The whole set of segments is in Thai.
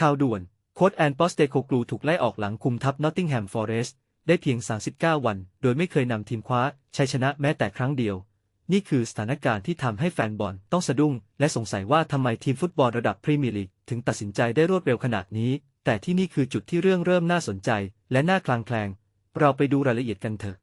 ข่าวด่วน โค้ชแอนปอสเตโคกลูถูกไล่ออกหลังคุมทัพนอตติงแฮมฟอเรสต์ได้เพียง 39 วัน โดยไม่เคยนำทีมคว้าชัยชนะแม้แต่ครั้งเดียว นี่คือสถานการณ์ที่ทำให้แฟนบอลต้องสะดุ้ง และสงสัยว่าทำไมทีมฟุตบอลระดับพรีเมียร์ลีกถึงตัดสินใจได้รวดเร็วขนาดนี้ แต่ที่นี่คือจุดที่เรื่องเริ่มน่าสนใจ และน่าคลางแคลง เราไปดูรายละเอียดกันเถอะ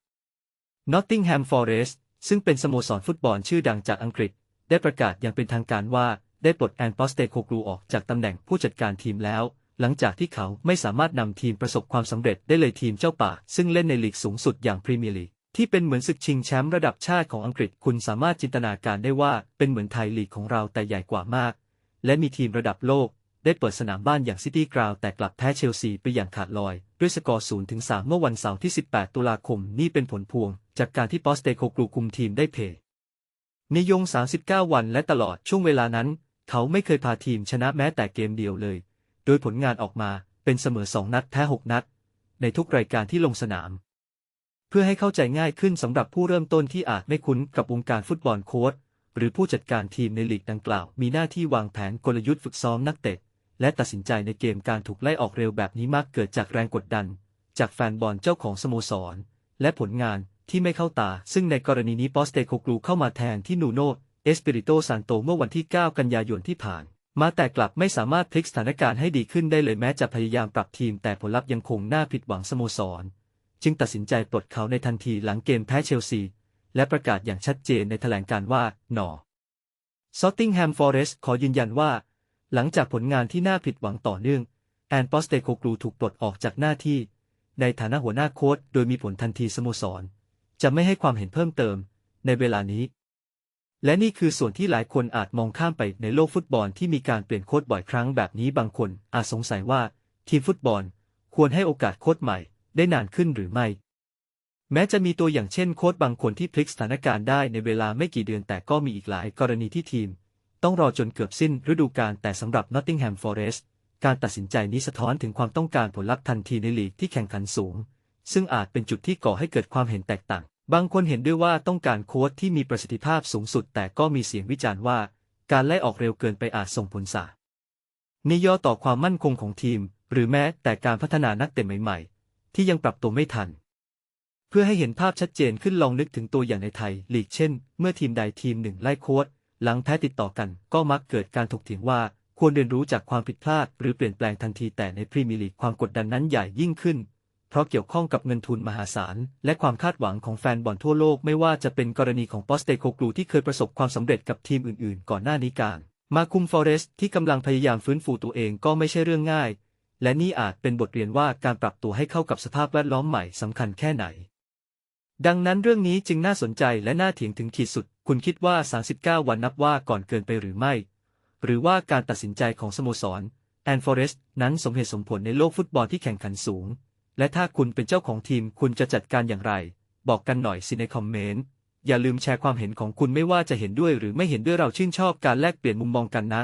Nottingham Forest ซึ่งเป็นสโมสรฟุตบอลชื่อดังจากอังกฤษ ได้ประกาศอย่างเป็นทางการว่า ได้ปลดแอนปอสเตโคกลูออกจากตำแหน่งผู้จัดการทีมแล้ว หลังจากที่เขาไม่สามารถนำทีมประสบความสำเร็จได้เลยทีมเจ้าป่า ซึ่งเล่นในลีกสูงสุดอย่างพรีเมียร์ลีกที่เป็นเหมือนศึกชิงแชมป์ระดับชาติของอังกฤษคุณสามารถจินตนาการได้ว่าเป็นเหมือนไทยลีกของเราแต่ใหญ่กว่ามาก และมีทีมระดับโลก ได้เปิดสนามบ้านอย่างซิตี้กราวแต่กลับแพ้เชลซีไปอย่างขาดลอย ด้วยสกอร์ 0 ถึง 3 เมื่อวันเสาร์ที่ 18 ตุลาคม นี่เป็นผลพวง จากการที่ปอสเตโคกลูคุมทีมได้เพย์ในยง 39 วันและตลอดช่วงเวลานั้น เขาไม่เคยพาทีมชนะแม้แต่เกมเดียวเลย โดยผลงานออกมาเป็นเสมอ2นัดแพ้6นัด ในทุกรายการที่ลงสนาม เพื่อให้เข้าใจง่ายขึ้นสำหรับผู้เริ่มต้นที่อาจไม่คุ้นกับวงการฟุตบอลโค้ชหรือผู้จัดการทีมในลีกดังกล่าว มีหน้าที่วางแผนกลยุทธ์ฝึกซ้อมนักเตะ และตัดสินใจในเกมการถูกไล่ออกเร็วแบบนี้มักเกิดจากแรงกดดัน จากแฟนบอลเจ้าของสโมสร และผลงานที่ไม่เข้าตา ซึ่งในกรณีนี้ปอสเตโคกลูเข้ามาแทนที่นูโน เอสปิริโตซานโตเมื่อวันที่ 9 กันยายนที่ผ่าน มาแต่กลับไม่สามารถพลิกสถานการณ์ให้ดีขึ้นได้เลยแม้จะพยายามปรับทีมแต่ผลลัพธ์ยังคงน่าผิดหวังสโมสร จึงตัดสินใจปลดเขาในทันทีหลังเกมแพ้เชลซี และประกาศอย่างชัดเจนในแถลงการว่าหนอซอตติงแฮมฟอเรสขอยืนยันว่า หลังจากผลงานที่น่าผิดหวังต่อเนื่อง แอนปอสเตโคกลูถูกปลดออกจากหน้าที่ ในฐานะหัวหน้าโค้ชโดยมีผลทันทีสโมสร จะไม่ให้ความเห็นเพิ่มเติม ในเวลานี้ และนี่คือส่วนที่หลายคนอาจมองข้ามไปในโลกฟุตบอลที่มีการเปลี่ยนโค้ชบ่อยครั้งแบบนี้บางคนอาจสงสัยว่า ทีมฟุตบอลควรให้โอกาสโค้ชใหม่ได้นานขึ้นหรือไม่ แม้จะมีตัวอย่างเช่นโค้ชบางคนที่พลิกสถานการณ์ได้ในเวลาไม่กี่เดือนแต่ก็มีอีกหลายกรณีที่ทีม ต้องรอจนเกือบสิ้นฤดูกาลแต่สำหรับ Nottingham Forest การตัดสินใจนี้สะท้อนถึงความต้องการผลลัพธ์ทันทีในลีกที่แข่งขันสูง ซึ่งอาจเป็นจุดที่ก่อให้เกิดความเห็นแตกต่าง บางคนเห็นด้วยว่าต้องการโค้ชที่มีประสิทธิภาพสูงสุด แต่ก็มีเสียงวิจารณ์ว่า การไล่ออกเร็วเกินไปอาจส่งผลสานิยอต่อความมั่นคงของทีม หรือแม้แต่การพัฒนานักเตะใหม่ ๆ ที่ยังปรับตัวไม่ทัน เพื่อให้เห็นภาพชัดเจนขึ้นลองนึกถึงตัวอย่างในไทยลีกเช่น เมื่อทีมใดทีมหนึ่งไล่โค้ชหลังแพ้ติดต่อกัน ก็มักเกิดการถกเถียงว่าควรเรียนรู้จากความผิดพลาด หรือเปลี่ยนแปลงทันทีแต่ในพรีเมียร์ลีกความกดดันนั้นใหญ่ยิ่งขึ้น เพราะเกี่ยวข้องกับเงินทุนมหาศาล และความคาดหวังของแฟนบอลทั่วโลกไม่ว่าจะเป็นกรณีของปอสเตโคกลูที่เคยประสบความสำเร็จกับทีมอื่นๆ ก่อนหน้านี้การมาคุมฟอเรสต์ที่กำลังพยายามฟื้นฟูตัวเองก็ไม่ใช่เรื่องง่าย และนี่อาจเป็นบทเรียนว่าการปรับตัวให้เข้ากับสภาพแวดล้อมใหม่สำคัญแค่ไหน ดังนั้นเรื่องนี้จึงน่าสนใจและน่าเถียงถึงขีดสุด คุณคิดว่า 39 วันนับว่าก่อนเกินไปหรือไม่ หรือว่าการตัดสินใจของสโมสรแอนฟอเรสต์นั้นสมเหตุสมผลในโลกฟุตบอลที่แข่งขันสูง และถ้าคุณเป็นเจ้าของทีมคุณจะจัดการอย่างไร บอกกันหน่อยสิในคอมเมนต์ อย่าลืมแชร์ความเห็นของคุณไม่ว่าจะเห็นด้วยหรือไม่เห็นด้วยเราชื่นชอบการแลกเปลี่ยนมุมมองกันนะ